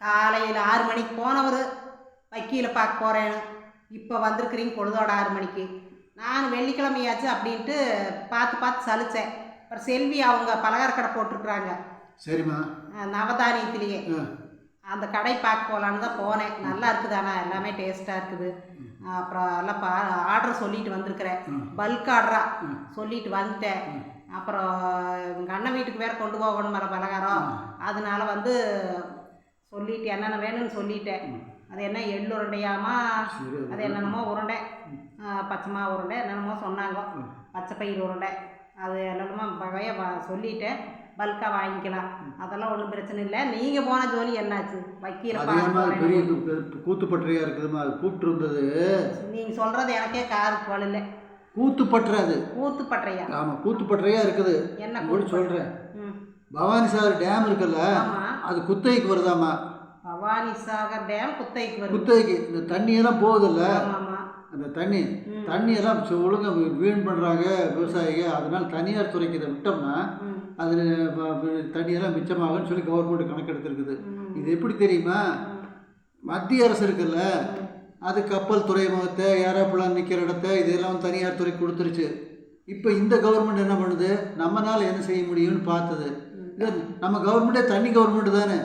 காலையில் ஆறு மணிக்கு போனவர் வக்கீலை பார்க்க போகிறேன்னு இப்போ வந்திருக்கிறீங்க பொழுதோட ஆறு மணிக்கு. நான் வெள்ளிக்கிழமையாச்சு அப்படின்ட்டு பார்த்து பார்த்து சலிச்சேன். அப்புறம் செல்வி அவங்க பலகார கடை போட்டிருக்குறாங்க. சரிம்மா. நவதானியத்திலேயே. அந்த கடை பார்க்க போகலான்னு தான் போனேன். நல்லா இருக்குது ஆனால் எல்லாமே டேஸ்ட்டாக இருக்குது. அப்புறம் எல்லாம் பா ஆர்டர் சொல்லிட்டு வந்திருக்கிறேன். பல்க் ஆர்டரா ம். சொல்லிட்டு வந்துட்டேன். அப்புறம் எங்கள் அண்ணன் வீட்டுக்கு வேற கொண்டு போகணும் மர பலகாரம். அதனால வந்து சொல்லிட்டு என்னென்ன வேணும்னு சொல்லிட்டேன். அது என்ன எள்ளு உருண்டையாமா? அது என்னென்னமோ உருண்டை. பச்சைமா உருண்டை என்னென்னமோ சொன்னாங்க. பச்சை பயிர் உருண்டை. அது என்னென்னமோ வகையை சொல்லிட்டேன். பல்காக வாங்கிக்கலாம். அதெல்லாம் ஒன்றும் பிரச்சனை இல்லை. நீங்கள் போன ஜோலி என்னாச்சு? வக்கீல பெரிய பார்க்க கு- கு- கூத்துப்பட்டறையா இருக்குதுமா? அது கூப்பிட்டு இருந்தது நீங்கள் சொல்கிறது எனக்கே காதுக்கு வழில கூத்துப்பட்டறை அது. கூத்து பட்டறையா ஆமாம் கூத்துப்பட்டறையா இருக்குது. என்ன கூத்து சொல்கிறேன் பவானி சாகர் டேம் இருக்குல்ல? அது குத்தகைக்கு வருதாம்மா? பவானி சாகர் டேம் குத்தைக்கு வருது. குத்தகைக்கு. இந்த தண்ணியெல்லாம் போகுதுல்ல. அந்த தண்ணி. தண்ணியெல்லாம் சு- ஒழுங்கா வீ- வீண் பண்ணுறாங்க விவசாயிங்க. அதனால தனியார் துறைக்கு இதை விட்டோம்னா ம். அதில் தண்ணியெல்லாம் மிச்சமாகும்னு சொல்லி கவர்மெண்ட் கணக்கெடுத்துருக்குது. இது எப்படி தெரியுமா? மத்திய அரசு இருக்குல்ல அது கப்பல் துறைமுகத்தை ஏரோப்ளான் நிற்கிற இடத்த இதெல்லாம் தனியார் துறைக்கு கொடுத்துருச்சு. இப்போ இந்த கவர்மெண்ட் என்ன பண்ணுது? நம்மனால என்ன செய்ய முடியும்னு பார்த்தது. இது நம்ம கவர்மெண்ட்டே தண்ணி கவர்மெண்ட் தானே.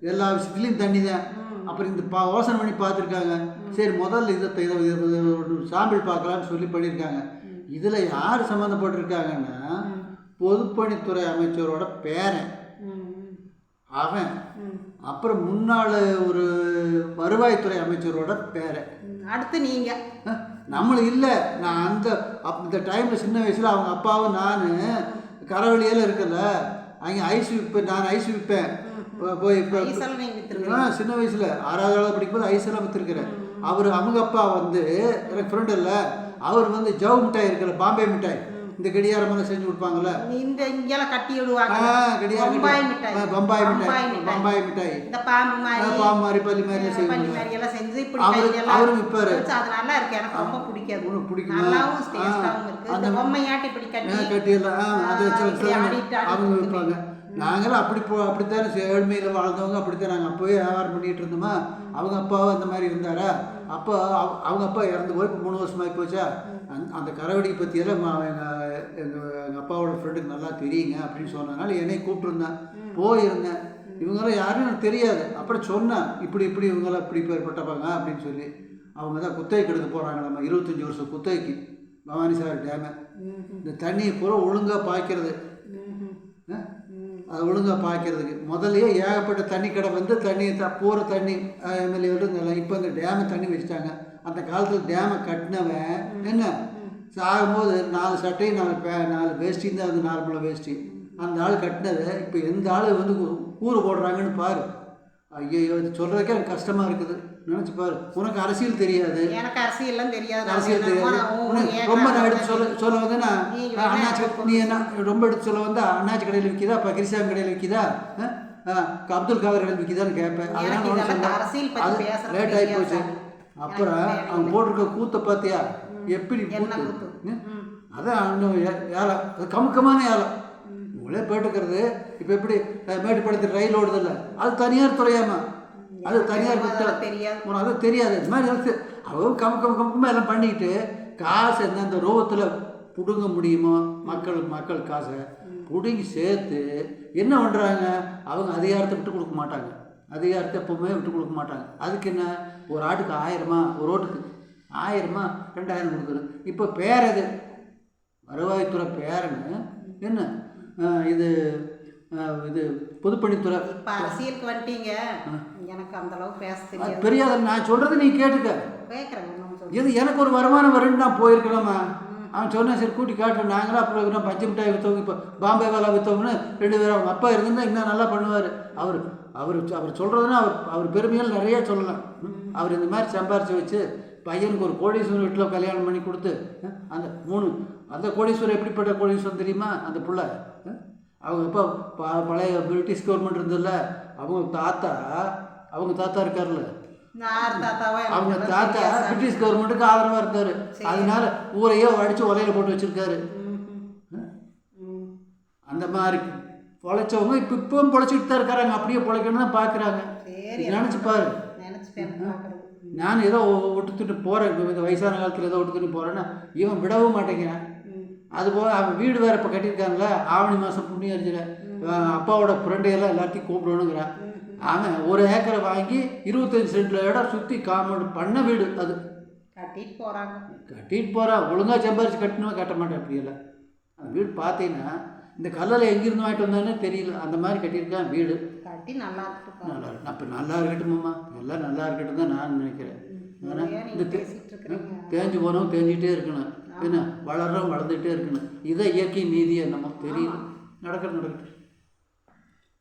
எல்லா விஷயத்துலையும் தண்ணி தான். அப்புறம் இந்த பா யோசனை பண்ணி பார்த்துருக்காங்க. சரி முதல்ல இதை இதை சாம்பிள் பார்க்கலான்னு சொல்லி பண்ணியிருக்காங்க. இதில் யார் சம்மந்தப்பட்டிருக்காங்கன்னா. பொதுப்பணித்துறை அமைச்சரோட பேரன். அவன். அப்புறம் முன்னாள் ஒரு வருவாய்த்துறை அமைச்சரோட பேரன். அடுத்து நீங்கள் நம்மளும் இல்லை. நான் அந்த அப் இந்த டைமில் சின்ன வயசில் அவங்க அப்பாவும் நான் கரவழியில் இருக்கல. அங்கே ஐஸ் விற்பேன் நான் ஐஸ் விற்பேன். போய் இப்போ சின்ன வயசில் ஆறாவது படிக்கும்போது ஐஸ் எல்லாம் விற்றுருக்கிறேன் அவர் அவங்க அப்பா வந்து எனக்கு ஃப்ரெண்ட் இல்லை அவர் வந்து ஜவு மிட்டாய் இருக்குல்ல பாம்பே மிட்டாய். இந்த கடியாரமெல்லாம் செஞ்சு கொடுப்பாங்கல்ல? இந்த இங்கெல்லாம் கட்டி விடுவாங்க. கடியாரம் பம்பாய் மிட்டாய். பம்பாய் மிட்டாய். பம்பாய் மிட்டாய். இந்த பாம்பு மாதிரி பாம்பு மாதிரி பள்ளி மாதிரி பள்ளி செய்வாங்க. மாதிரி எல்லாம் செஞ்சு இப்படி அவரும் விற்பாரு. வச்சு அது நல்லா இருக்கு. எனக்கு ரொம்ப பிடிக்காது. உனக்கு பிடிக்குமா? நல்லாவும் ஆ, டேஸ்டாகவும் இருக்கு. அந்த- பொம்மையாட்டி இப்படி கட்டி கட்டியெல்லாம் ஆ அது ஆடிட்டு அவங்க. விற்பாங்க. நாங்களும் அப்படி போ அப்படித்தானே ஏழ்மையில் வாழ்ந்தவங்க அப்படித்தான் நாங்கள் அப்போவே வியாபாரம் பண்ணிட்டு இருந்தோமா? அவங்க அப்பாவும் அந்த மாதிரி இருந்தாரா? அப்போ அவ- அவங்க அப்பா இறந்து போய் இப்போ மூணு வருஷமாகி போச்சா? அந்த அந்த கரவடி பற்றியெல்லாம் எங்கள் எங்கள் எங்கள் அப்பாவோட ஃப்ரெண்டுக்கு நல்லா தெரியுங்க அப்படின்னு சொன்னதுனால என்னை கூப்பிட்டுருந்தேன். போயிருந்தேன். இவங்கெல்லாம் யாரும் எனக்கு தெரியாது. அப்புறம் சொன்னேன் இப்படி இப்படி இவங்கெல்லாம் இப்படி பேர்பட்டவங்க அப்படின்னு சொல்லி. அவங்க தான் குத்தகைக்கு எடுக்க போகிறாங்க நம்ம இருபத்தஞ்சி வருஷம் குத்தகைக்கு. பவானி சாகர் டேமை. இந்த தண்ணியை பூரா ஒழுங்காக பாய்க்கிறது. அது ஒழுங்காக பாய்க்கிறதுக்கு. முதல்லயே ஏகப்பட்ட தண்ணி கடை வந்து தண்ணி த பூரா தண்ணி எம்எல்ஏ இருந்தாலும் இப்போ இந்த டேமை தண்ணி வச்சுட்டாங்க. அந்த காலத்தில் டேமை கட்டினவன் என்ன? சாகும்போது நாலு சட்டை நாலு பே நாலு வேஷ்டின்னு தான் வந்து நார்மலாக வேஷ்டி. அந்த ஆள் கட்டினது இப்போ எந்த ஆள் வந்து கூறு போடுறாங்கன்னு பாரு. ஐயோ இது சொல்கிறதுக்கே எனக்கு கஷ்டமாக இருக்குது. நினச்சி பாரு. உனக்கு அரசியல் தெரியாது. எனக்கு அரசியல்லாம் தெரியாது. அரசியல் தெரியாது. ரொம்ப நான் எடுத்து சொல்ல சொல்ல வந்து நான் நீங்க ஆ, வேணா அண்ணாச்சி நீ என்ன ரொம்ப எடுத்து சொல்ல வந்தா அண்ணாச்சி கடையில் விற்கிதா இப்போ கிரிசாமி கடையில் விற்கிதா அப்துல் காதர் கடையில் விற்கிதான்னு கேட்பேன் சொல்ல அரசியல் லேட் ஆகி போச்சு. அப்புறம். அவன் போட்டிருக்க கூத்தை பார்த்தியா எப்படி. அதான் இன்னும் ஏ- ஏலம் அது கமுக்கமான ஏலம் உங்களே போட்டுக்கிறது இப்போ எப்படி? அஹ், மேட்டுப்பாளையத்தில் ரயில் ஓடுதில்ல. அது தனியார் துறையாமா? அது தனியார் தெரியாது. உனக்கு அது தெரியாது. இது மாதிரி இருக்கு. அவங்க கம் கம் கமுக்கமாக எல்லாம் பண்ணிக்கிட்டு காசு எந்தெந்த ரூபத்தில் பிடுங்க முடியுமோ மக்கள் மக்கள் காசை பிடுங்கி சேர்த்து என்ன பண்ணுறாங்க அவங்க அதிகாரத்தை விட்டு கொடுக்க மாட்டாங்க. அதிகாரத்தை எப்பவுமே விட்டு கொடுக்க மாட்டாங்க. அதுக்கு என்ன? ஒரு ஆட்டுக்கு ஆயிரமா? ஒரு ஓட்டுக்கு ஆயிரமா? ரெண்டாயிரம் கொடுக்குறது இப்போ பேர் எது? வருவாய்த்துறை பேரன்னு என்ன? இது இது பொதுப்பணித்துறை. இப்ப அரசியலுக்கு வந்துட்டீங்க. எனக்கு அந்த அளவுக்கு பேச தெரியாது. நான் சொல்கிறத நீ கேட்டுக்க. கேட்குறேன் இது எனக்கு ஒரு வருமானம் வரும்னு நான் போயிருக்கலாமா? அவன் சொன்னேன் சரி கூட்டி காட்டுறேன் நாங்களும் அப்புறம் இன்னும் பஞ்சு மிட்டாய் விற்றவங்க இப்போ பாம்பே வேலை விற்றவங்கன்னு ரெண்டு பேரும் அவங்க அப்பா இருந்தா இன்னும் நல்லா பண்ணுவார். அவர் அவர் அவர் சொல்கிறதுனா அவர் அவர் பெருமைகள் நிறைய சொல்லலாம். அவர் இந்த மாதிரி சம்பாரித்து வச்சு பையனுக்கு ஒரு கோடீஸ்வரர் வீட்டில் கல்யாணம் பண்ணி கொடுத்து அந்த மூணு அந்த கோடீஸ்வரர் எப்படிப்பட்ட கோடீஸ்வரன் தெரியுமா? அந்த புள்ள அவங்க அப்பா ப- பழைய பிரிட்டிஷ் கவர்மெண்ட் இருந்ததில்ல அவங்க தாத்தா அவங்க தாத்தா இருக்கார்ல. அவங்க தாத்தா. பிரிட்டிஷ் கவர்மெண்ட்டுக்கு ஆதரவா இருந்தாரு அதனால ஊரையே அடிச்சு உலையில போட்டு வச்சிருக்காரு. அந்த மாதிரி பொழைச்சவங்க இப்போ இப்பவும் பொழைச்சிட்டு தான் இருக்காங்க. அப்படியே பொழைக்கணும் தான் பார்க்குறாங்க சரி நினச்சி பாரு. நான் ஏதோ ஒட்டுத்துட்டு போகிறேன் இந்த வயசான காலத்தில் ஏதோ ஒட்டுத்துட்டு போகிறேன்னா இவன் விடவும் மாட்டேங்கிறான். அதுபோக அவன் வீடு வேறு இப்போ கட்டியிருக்காங்களே ஆவணி மாதம் புண்ணிய அரிஞ்சில் அப்பாவோட ஃப்ரெண்டையெல்லாம் எல்லாத்தையும் கூப்பிடணுங்கிறான். அவன் ஒரு ஏக்கரை வாங்கி இருபத்தஞ்சி சென்டில் இடம் சுற்றி காம்பவுண்ட் பண்ண வீடு அது. கட்டிட்டு போகிறாங்க கட்டிட்டு போகிறான் ஒழுங்காக சம்பாரிச்சு கட்டணும்? கட்ட மாட்டேன். அப்படியெல்லாம் அந்த வீடு பார்த்தீங்கன்னா இந்த கல்லில் எங்கேருந்து வாங்கிட்டு வந்தானே தெரியல. அந்த மாதிரி கட்டியிருக்கான் வீடு. கட்டி நல்லா இருந்துட்டு நல்லா இருக்கு. அப்போ நல்லா இருக்கட்டுமாம்மா எல்லாம் நல்லா இருக்கட்டும் தான் நான் நினைக்கிறேன். இந்த தேஞ்சு போனவங்க தேஞ்சிட்டே இருக்கணும். என்ன? வளர்றோம் வளர்ந்துட்டே இருக்கணும். இதை இயற்கை நீதி என்னமோ தெரியல. நடக்கிறது நடக்கட்டும்.